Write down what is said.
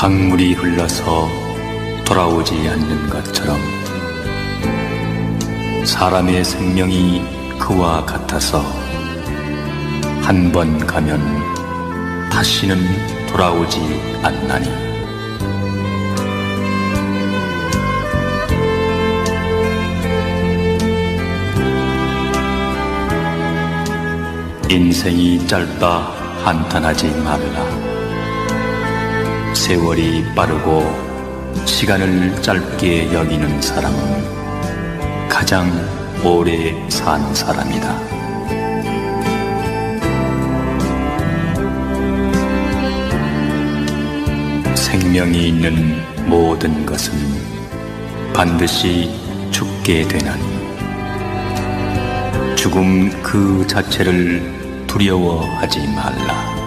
강물이 흘러서 돌아오지 않는 것처럼 사람의 생명이 그와 같아서 한 번 가면 다시는 돌아오지 않나니 인생이 짧다 한탄하지 말라. 세월이 빠르고 시간을 짧게 여기는 사람은 가장 오래 산 사람이다. 생명이 있는 모든 것은 반드시 죽게 되나니 죽음 그 자체를 두려워하지 말라.